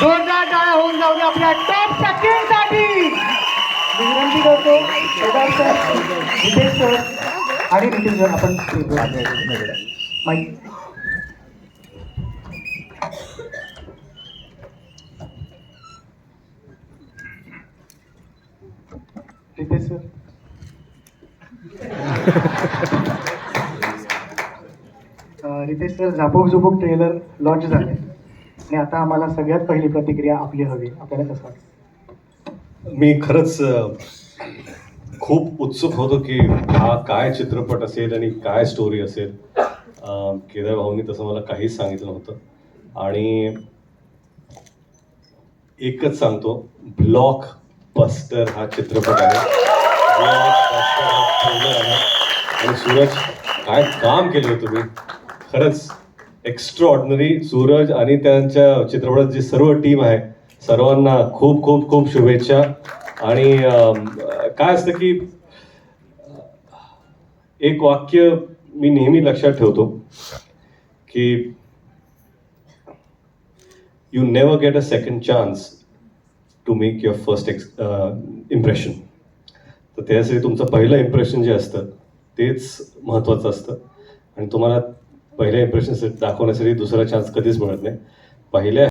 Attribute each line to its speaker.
Speaker 1: जोरदार डाळा होऊन जाऊ दे आपल्या टॉप सेकंडसाठी मी विनंती करतो सर नितेश सर आणि नितीन सर आपण स्टेजवर माईक सर अं, Ritesh sir Zapuk Zupuk trailer launch झाले. आणि आता आम्हाला सगळ्यात पहिली प्रतिक्रिया आपली हवी. आपल्याला कसं वाटतं?
Speaker 2: मी खरंच खूप उत्सुक होतो की हा काय चित्रपट असेल आणि काय स्टोरी असेल. केदार भाऊंनी तसं मला काहीच सांगितलं नव्हतं. आणि एकच सांगतो ब्लॉक बस्टर हा चित्रपट आहे. आहे. आणि सूरज काय काम केलं तुम्ही? खरंच एक्स्ट्रा ऑर्डिनरी सूरज आणि त्यांच्या चित्रपटात जी सर्व टीम आहे सर्वांना खूप खूप खूप शुभेच्छा. आणि काय असतं की एक वाक्य मी नेहमी लक्षात ठेवतो की you never get a second chance to make your first x impression तर त्यासाठी तुमचं पहिलं इम्प्रेशन जे असतं तेच महत्त्वाचं असतं. आणि तुम्हाला पहिल्या इम्प्रेशन दाखवण्यासाठी दुसरा चान्स कधीच मिळत नाही. पहिल्या